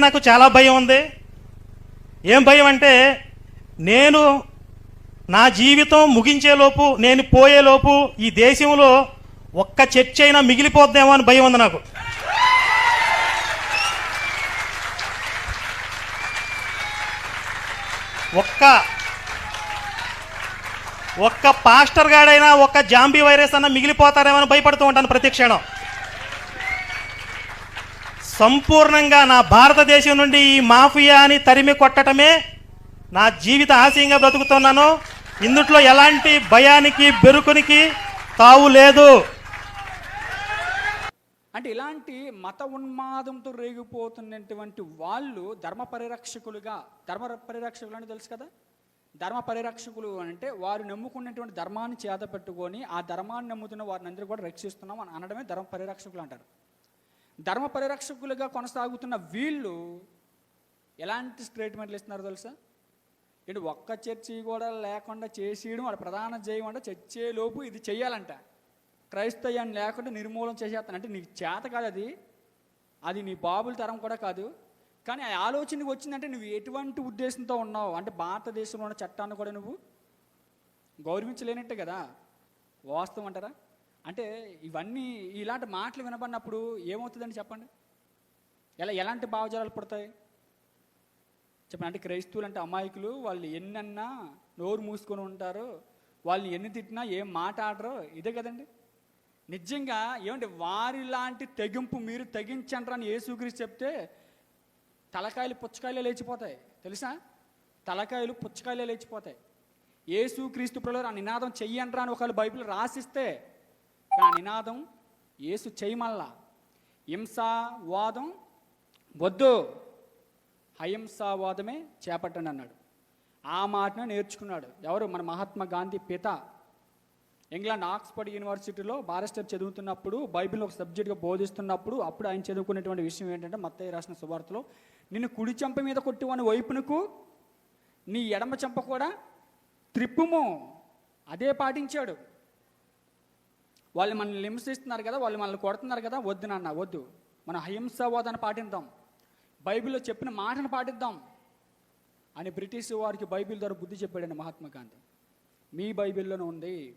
నాకు చాలా భయం ఉంది. ఏం భయం అంటే నేను నా జీవితం ముగించేలోపు నేను పోయేలోపు ఈ దేశంలో ఒక్క చర్చ అయినా మిగిలిపోద్దేమో అని భయం ఉంది నాకు. ఒక్క ఒక్క పాస్టర్ గాడైనా ఒక్క జాంబీ వైరస్ అన్న మిగిలిపోతారేమో అని భయపడుతూ ఉంటాను ప్రతి క్షణం. సంపూర్ణంగా నా భారతదేశం నుండి ఈ మాఫియాని తరిమి కొట్టడమే నా జీవిత ఆశయంగా బ్రతుకుతున్నాను. ఇందుట్లో ఎలాంటి భయానికి బెరుకునికి తావు లేదు. అంటే ఇలాంటి మత ఉన్మాదంతో రేగిపోతున్నటువంటి వాళ్ళు ధర్మ పరిరక్షకులుగా ధర్మ పరిరక్షకులు అని తెలుసు కదా? ధర్మ పరిరక్షకులు అంటే వారు నమ్ముకున్నటువంటి ధర్మాన్ని చేత పెట్టుకొని ఆ ధర్మాన్ని నమ్ముతున్న వారిని అందరూ కూడా రక్షిస్తున్నాం అని అనడమే ధర్మ పరిరక్షకులు అంటారు. ధర్మ పరిరక్షకులుగా కొనసాగుతున్న వీళ్ళు ఎలాంటి స్టేట్మెంట్లు ఇస్తున్నారు తెలుసా? ఏంటి ఒక్క చర్చి కూడా లేకుండా చేసేయడం వాడు ప్రధాన జయం అంటే చర్చే లోపు ఇది చెయ్యాలంట. క్రైస్తవ్యాన్ని లేకుండా నిర్మూలన చేసేస్తాను. అంటే నీకు చేత కాదు అది. అది నీ బాబుల తరం కూడా కాదు. కానీ ఆ ఆలోచనకి వచ్చిందంటే నువ్వు ఎటువంటి ఉద్దేశంతో ఉన్నావు? అంటే భారతదేశంలో ఉన్న చట్టాన్ని కూడా నువ్వు గౌరవించలేనట్టే కదా? వాస్తవం అంటారా? అంటే ఇవన్నీ ఇలాంటి మాటలు వినబడినప్పుడు ఏమవుతుందని చెప్పండి? ఎలా ఎలాంటి భావజాలాలు పడతాయి? చెప్పండి అంటే క్రైస్తవులు అంటే అమాయకులు వాళ్ళు ఎన్నన్నా నోరు మూసుకొని ఉంటారు వాళ్ళని ఎన్ని తిట్టినా ఏం మాట ఇదే కదండి? నిజంగా ఏమంటే వారి లాంటి తెగింపు మీరు తెగించండి అని యేసుక్రీస్తు చెప్తే తలకాయలు పుచ్చకాయలే లేచిపోతాయి. తెలుసా? తలకాయలు పుచ్చకాయలే లేచిపోతాయి. యేసుక్రీస్తు ప్రజలు ఆ నినాదం చెయ్యండి అని ఒకవేళ బైబిల్ రాసిస్తే కానీ ఆ నినాదం ఏసు చేయమల్లా. హింసావాదం వద్దు. అహింసావాదమే చేపట్టండి అన్నాడు. ఆ మాటను నేర్చుకున్నాడు. ఎవరు? మన మహాత్మా గాంధీ పిత. ఇంగ్లాండ్ ఆక్స్ఫర్డ్ యూనివర్సిటీలో బారిస్టర్ చదువుతున్నప్పుడు బైబిల్ ఒక సబ్జెక్ట్గా బోధిస్తున్నప్పుడు అప్పుడు ఆయన చదువుకునేటువంటి విషయం ఏంటంటే మత్తయ్య రాసిన సువార్తలో నిన్ను కుడి చెంప మీద కొట్టివని వైపునకు నీ ఎడమ చెంప కూడా త్రిప్పుము. అదే పాటించాడు. వాళ్ళు మనల్ని హింసిస్తున్నారు కదా వాళ్ళు మనల్ని కొడుతున్నారు కదా వద్దు నాన్న వద్దు. మన అహింసావాదాన్ని పాటిద్దాం. బైబిల్లో చెప్పిన మాటను పాటిద్దాం. అని బ్రిటిష్ వారికి బైబిల్ ద్వారా బుద్ధి చెప్పాడండి మహాత్మా గాంధీ. మీ బైబిల్లోనూ ఉంది.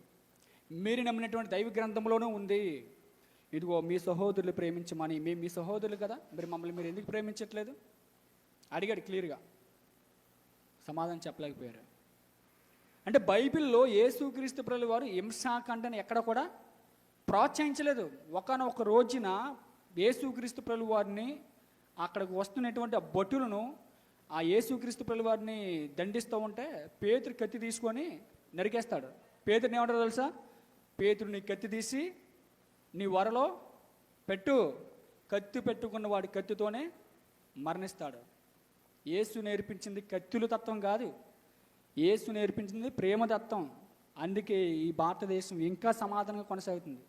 మీరు నమ్మినటువంటి దైవ గ్రంథంలోనూ ఉంది. ఇదిగో మీ సహోదరులు ప్రేమించమని. మేము మీ సహోదరులు కదా? మరి మమ్మల్ని మీరు ఎందుకు ప్రేమించట్లేదు? అడిగాడు క్లియర్గా. సమాధానం చెప్పలేకపోయారు. అంటే బైబిల్లో యేసుక్రీస్తు ప్రభుల వారు హింసాఖండని ఎక్కడ కూడా ప్రోత్సహించలేదు. ఒకనొక రోజున యేసుక్రీస్తు ప్రభుల వారిని అక్కడికి వస్తున్నటువంటి ఆ భటులను ఆ యేసుక్రీస్తు ప్రభుల వారిని దండిస్తూ ఉంటే పేతురు కత్తి తీసుకొని నరికేస్తాడు. పేతురుని ఏమంటారు తెలుసా? పేతుడిని నీ కత్తి తీసి నీ వరలో పెట్టు. కత్తి పెట్టుకున్న వాడి కత్తితోనే మరణిస్తాడు. యేసు నేర్పించింది కత్తుల తత్వం కాదు. యేసు నేర్పించింది ప్రేమ తత్వం. అందుకే ఈ భారతదేశం ఇంకా సమాధానంగా కొనసాగుతుంది.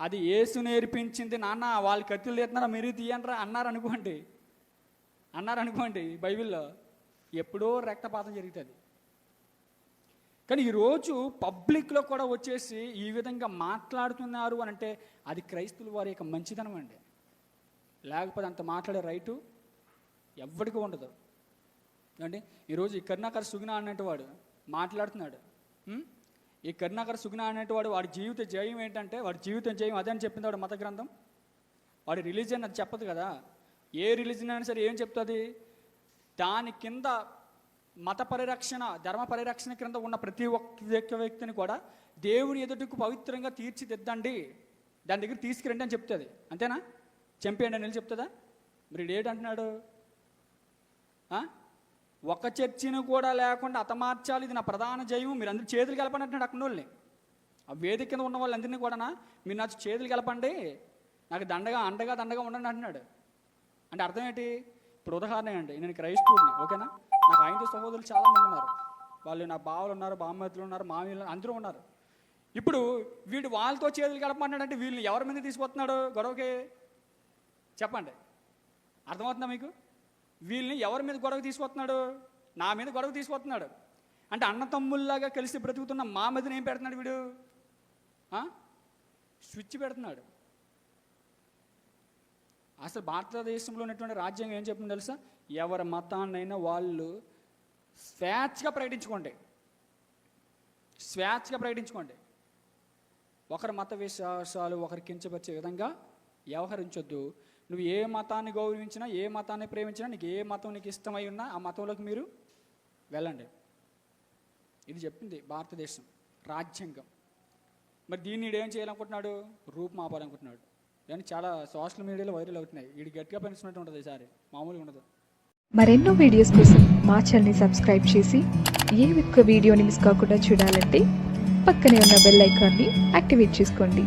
అది ఏసు నేర్పించింది నాన్న వాళ్ళు కత్తులు తీస్తున్నారా మీరు తీయండిరా అన్నారు అనుకోండి. అన్నారు అనుకోండి బైబిల్లో. ఎప్పుడో రక్తపాతం జరుగుతుంది. కానీ ఈరోజు పబ్లిక్లో కూడా వచ్చేసి ఈ విధంగా మాట్లాడుతున్నారు అని అంటే అది క్రైస్తువుల వారి యొక్క మంచితనం అండి. లేకపోతే అంత మాట్లాడే రైటు ఎవరికి ఉండదు. అంటే ఈరోజు ఈ కరుణాకర్ సుగుణ అన్నట్టువాడు మాట్లాడుతున్నాడు. ఈ కరుణాకర్ సుగుణ అన్నట్టువాడు వాడి జీవిత జయం ఏంటంటే వాడి జీవితం జయం అదే అని చెప్పింది వాడు మత గ్రంథం. వాడి రిలీజియన్ అది చెప్పదు కదా. ఏ రిలీజన్ అయినా సరే ఏం చెప్తుంది? దాని కింద మత పరిరక్షణ ధర్మ పరిరక్షణ క్రింద ఉన్న ప్రతి ఒక్క వ్యక్తిని కూడా దేవుని ఎదుటకు పవిత్రంగా తీర్చిదిద్దండి. దాని దగ్గర తీసుకురండి అని చెప్తుంది. అంతేనా? చంపేయండి అని చెప్తుందా? మరి ఈడు అంటున్నాడు? ఒక చర్చిని కూడా లేకుండా అతమార్చాలి ఇది నా ప్రధాన జయం మీరు అందరూ చేతులు కలపండి అంటున్నాడు అక్కడ వాళ్ళని ఆ వేదిక కింద ఉన్న వాళ్ళందరినీ కూడా మీరు నాకు చేతులు కలపండి. నాకు దండగా అండగా దండగా ఉండండి అంటున్నాడు. అంటే అర్థం ఏంటి? ఇప్పుడు ఉదాహరణ అండి నేను క్రైస్తవుడిని ఓకేనా? నాకు ఐదు సహోదరులు చాలా మంది ఉన్నారు. వాళ్ళు నా బావలు ఉన్నారు బామ్మతులు ఉన్నారు మామయ్యలు అందరూ ఉన్నారు. ఇప్పుడు వీడు వాళ్ళతో చేతులు కలపమన్నాడంటే వీళ్ళు ఎవరి మీద తీసుకొస్తున్నాడు గొడవకి? చెప్పండి. అర్థమవుతుందా మీకు? వీళ్ళని ఎవరి మీద గొడవ తీసుకొస్తున్నాడు నా మీద గొడవ తీసుకొస్తున్నాడు అంటే అన్న తమ్ముల్లాగా కలిసి బ్రతుకుతున్న మా మీదన ఏం పెడుతున్నాడు వీడు? స్విచ్ పెడుతున్నాడు. అసలు భారతదేశంలో ఉన్నటువంటి రాజ్యాంగం ఏం చెప్పింది తెలుసా? ఎవరి మతాన్నైనా వాళ్ళు స్వేచ్ఛగా ప్రకటించుకోండి. స్వేచ్ఛగా ప్రకటించుకోండి. ఒకరి మత విశ్వాసాలు ఒకరి కించపరిచే విధంగా వ్యవహరించొద్దు. నువ్వు ఏ మతాన్ని గౌరవించినా ఏ మతాన్ని ప్రేమించినా నీకు ఏ మతం నీకు ఇష్టమై ఉన్నా ఆ మతంలోకి మీరు వెళ్ళండి. ఇది చెప్పింది భారతదేశం రాజ్యాంగం. మరి దీన్ని ఏం చేయాలనుకుంటున్నాడు? రూపుమాపాలనుకుంటున్నాడు కానీ చాలా సోషల్ మీడియాలో వైరల్ అవుతున్నాయి. వీడు గట్టిగా పెంచుతున్నట్టు ఉంటుంది ఈసారి. మామూలుగా ఉండదు. మరెన్నో వీడియోస్ కోసం మా ఛానల్ని సబ్స్క్రైబ్ చేసి ఏ ఒక్క వీడియోని మిస్ కాకుండా చూడాలంటే పక్కనే ఉన్న బెల్ ఐకాన్ని యాక్టివేట్ చేసుకోండి.